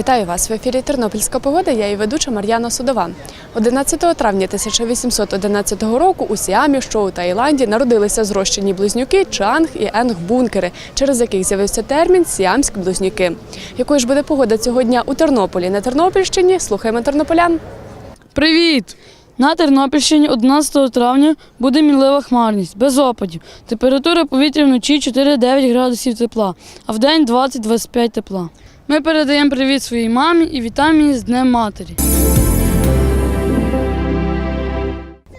Вітаю вас в ефірі Тернопільська погода. Я її ведуча Мар'яна Судова. 11 травня 1811 року у Сіамі, що у Таїланді, народилися зрощені близнюки Чанг і Енг Бункери, через яких з'явився термін Сіамські близнюки. Якою ж буде погода цього дня у Тернополі на Тернопільщині? Слухаємо тернополян. Привіт! На Тернопільщині 11 травня буде мінлива хмарність, без опадів. Температура повітря вночі 4-9 градусів тепла, а вдень 20-25 тепла. Ми передаємо привіт своїй мамі і вітаємо її з Днем Матері.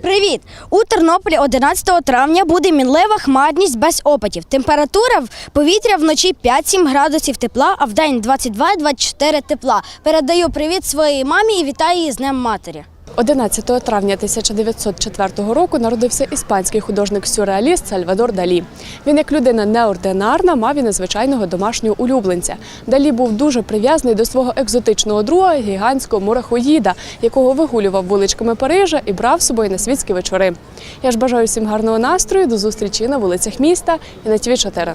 Привіт! У Тернополі 11 травня буде мінлива хмарність без опадів. Температура в повітря вночі 5-7 градусів тепла, а в день 22-24 тепла. Передаю привіт своїй мамі і вітаю її з Днем Матері. 11 травня 1904 року народився іспанський художник-сюрреаліст Сальвадор Далі. Він, як людина неординарна, мав і незвичайного домашнього улюбленця. Далі був дуже прив'язаний до свого екзотичного друга, гігантського мурахоїда, якого вигулював вуличками Парижа і брав з собою на світські вечори. Я ж бажаю всім гарного настрою, до зустрічі на вулицях міста і на ТВ 4